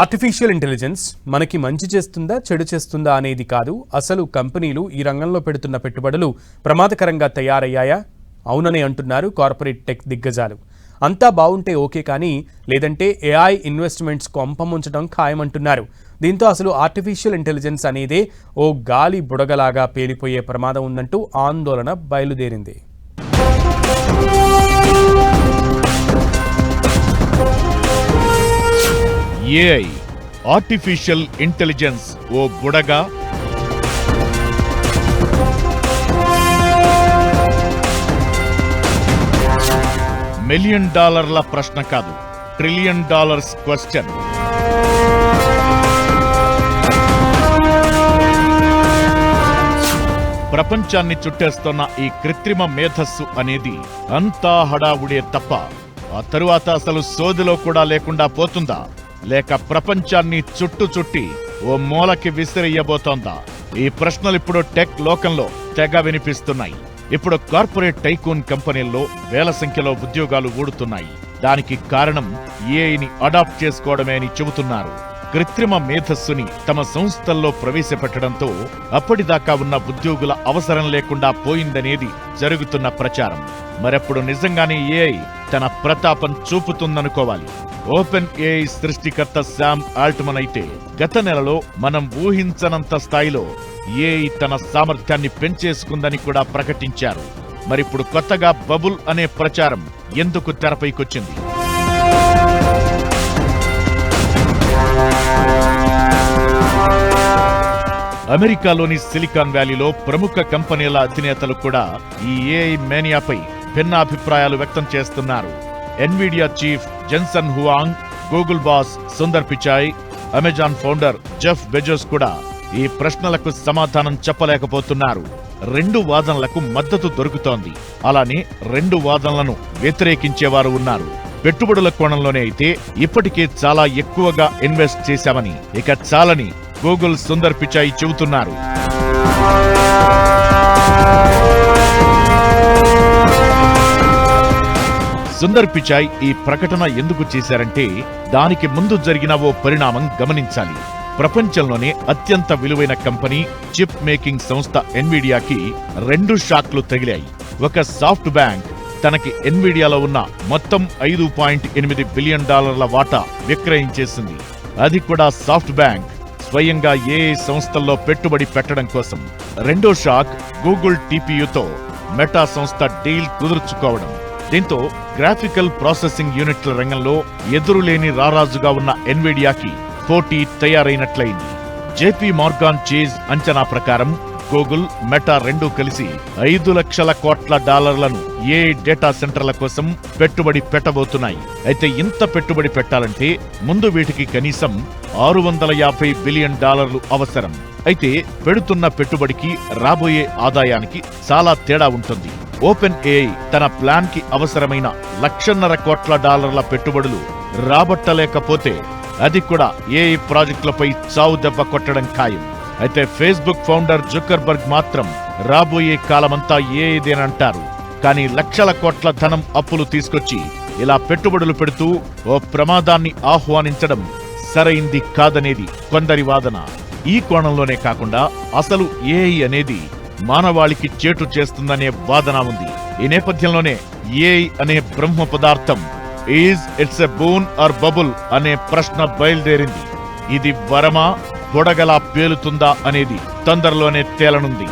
Artificial intelligence మనకి మంచి చేస్తుందా చెడు చేస్తుందా అనేది కాదు. అసలు కంపెనీలు ఈ రంగంలో పెడుతున్న పెట్టుబడులు ప్రమాదకరంగా తయారయ్యాయా? అవునని అంటున్నారు కార్పొరేట్ టెక్ దిగ్గజాలు. అంతా బాగుంటే ఓకే కానీ లేదంటే ఏఐ ఇన్వెస్ట్మెంట్స్ కొంపముంచడం ఖాయమంటున్నారు. దీంతో అసలు ఆర్టిఫిషియల్ ఇంటెలిజెన్స్ అనేదే ఓ గాలి బుడగలాగా పేలిపోయే ప్రమాదం ఉందంటూ ఆందోళన బయలుదేరింది. ఏఐ ఆర్టిఫిషియల్ ఇంటెలిజెన్స్ ఓ బుడగా. మిలియన్ డాలర్ల ప్రశ్న కాదు ట్రిలియన్ డాలర్స్ క్వశ్చన్ ప్రపంచాన్ని చుట్టేస్తున్న ఈ కృత్రిమ మేధస్సు అనేది అంతా హడావుడే తప్ప ఆ తరువాత అసలు సోదిలో కూడా లేకుండా పోతుందా? లేక ప్రపంచాన్ని చుట్టు చుట్టి ఓ మూలకి విసిరియబోతోందా? ఈ ప్రశ్నలు ఇప్పుడు టెక్ లోకంలో తెగ వినిపిస్తున్నాయి. ఇప్పుడు కార్పొరేట్ టైకూన్ కంపెనీల్లో వేల సంఖ్యలో ఉద్యోగాలు ఊడుతున్నాయి. దానికి కారణం ఏఐని అడాప్ట్ చేసుకోవడమే అని చెబుతున్నారు. కృత్రిమ మేధస్సుని తమ సంస్థల్లో ప్రవేశపెట్టడంతో అప్పటిదాకా ఉన్న ఉద్యోగుల అవసరం లేకుండా పోయిందనేది జరుగుతున్న ప్రచారం. మరప్పుడు నిజంగానే ఏఐ తన ప్రతాపం చూపుతుందనుకోవాలి. ఓపెన్ ఏఐ సృష్టికర్త శామ్ ఆల్ట్మన్ అయితే గత నెలలో మనం ఊహించనంత స్థాయిలో ఏఐ తన సామర్థ్యాన్ని పెంచేసుకుందని కూడా ప్రకటించారు. మరిప్పుడు కొత్తగా బబుల్ అనే ప్రచారం ఎందుకు తెరపైకొచ్చింది? అమెరికాలోని సిలికాన్ వ్యాలీలో ప్రముఖ కంపెనీల అధినేతలు కూడా ఈ ఏఐ మేనియాపై భిన్నాభిప్రాయాలు వ్యక్తం చేస్తున్నారు. Nvidia chief Jensen Huang Google boss Sundar Pichai Amazon founder Jeff Bezos కూడా ఈ ప్రశ్నలకు సమాధానం చెప్పలేకపోతున్నారు. రెండు వాదనలకు మద్దతు దొరుకుతోంది. అలానే రెండు వాదనలను వ్యతిరేకించేవారు ఉన్నారు. పెట్టుబడుల కోణంలోనే అయితే ఇప్పటికే చాలా ఎక్కువగా ఇన్వెస్ట్ చేశామని ఇక చాలని గూగుల్ సుందర్ పిచాయ్ చెబుతున్నారు. సుందర్ పిచాయ్ ఈ ప్రకటన ఎందుకు చేశారంటే దానికి ముందు జరిగిన ఓ పరిణామం గమనించాలి. ప్రపంచంలోనే అత్యంత విలువైన కంపెనీ చిప్ మేకింగ్ సంస్థ ఎన్విడియాకి రెండు షాక్లు తగిలాయి. ఒక సాఫ్ట్ బ్యాంక్ తనకి ఎన్విడియాలో ఉన్న మొత్తం ఐదు పాయింట్ ఎనిమిది బిలియన్ డాలర్ల వాటా విక్రయించేసింది. అది కూడా సాఫ్ట్ బ్యాంక్ స్వయంగా ఏ సంస్థల్లో పెట్టుబడి పెట్టడం కోసం రెండో షాక్ గూగుల్ టీపీయూతో మెటా సంస్థ డీల్ కుదుర్చుకోవడం. దీంతో గ్రాఫికల్ ప్రాసెసింగ్ యూనిట్ల రంగంలో ఎదురులేని రారాజుగా ఉన్న ఎన్విడియాకి పోటీ తయారైనట్లయింది. జేపీ మార్గాన్ చేజ్ అంచనా ప్రకారం గూగుల్ మెటా రెండూ కలిసి ఐదు లక్షల కోట్ల డాలర్లను ఏ డేటా సెంటర్ల కోసం పెట్టుబడి పెట్టబోతున్నాయి? అయితే ఇంత పెట్టుబడి పెట్టాలంటే ముందు వీటికి కనీసం ఆరు వందల యాభై బిలియన్ డాలర్లు అవసరం. అయితే పెడుతున్న పెట్టుబడికి రాబోయే ఆదాయానికి చాలా తేడా ఉంటుంది. ఓపెన్ ఏఐ తన ప్లాన్కి అవసరమైన లక్షన్నర కోట్ల డాలర్ల పెట్టుబడులు రాబట్టలేకపోతే అది కూడా ఏఐ ప్రాజెక్టులపై చావు దెబ్బ కొట్టడం ఖాయం. అయితే ఫేస్బుక్ ఫౌండర్ జుకర్బర్గ్ మాత్రం రాబోయే కాలమంతా ఏదేనంటారు? కానీ లక్షల కోట్ల ధనం అప్పులు తీసుకొచ్చి ఇలా పెట్టుబడులు పెడుతూ ఓ ప్రమాదాన్ని ఆహ్వానించడం సరైంది కాదనేది కొందరి వాదన. ఈ కోణంలోనే కాకుండా అసలు ఏఐ అనేది మానవాళికి చేటు చేస్తుందనే వాదన ఉంది. ఈ నేపథ్యంలోనే ఏఐ అనే బ్రహ్మ పదార్థం is it's a boon or bubble అనే ప్రశ్న బయలుదేరింది. ఇది వరమా బుడగలా పేలుతుందా అనేది తొందరలోనే తేలనుంది.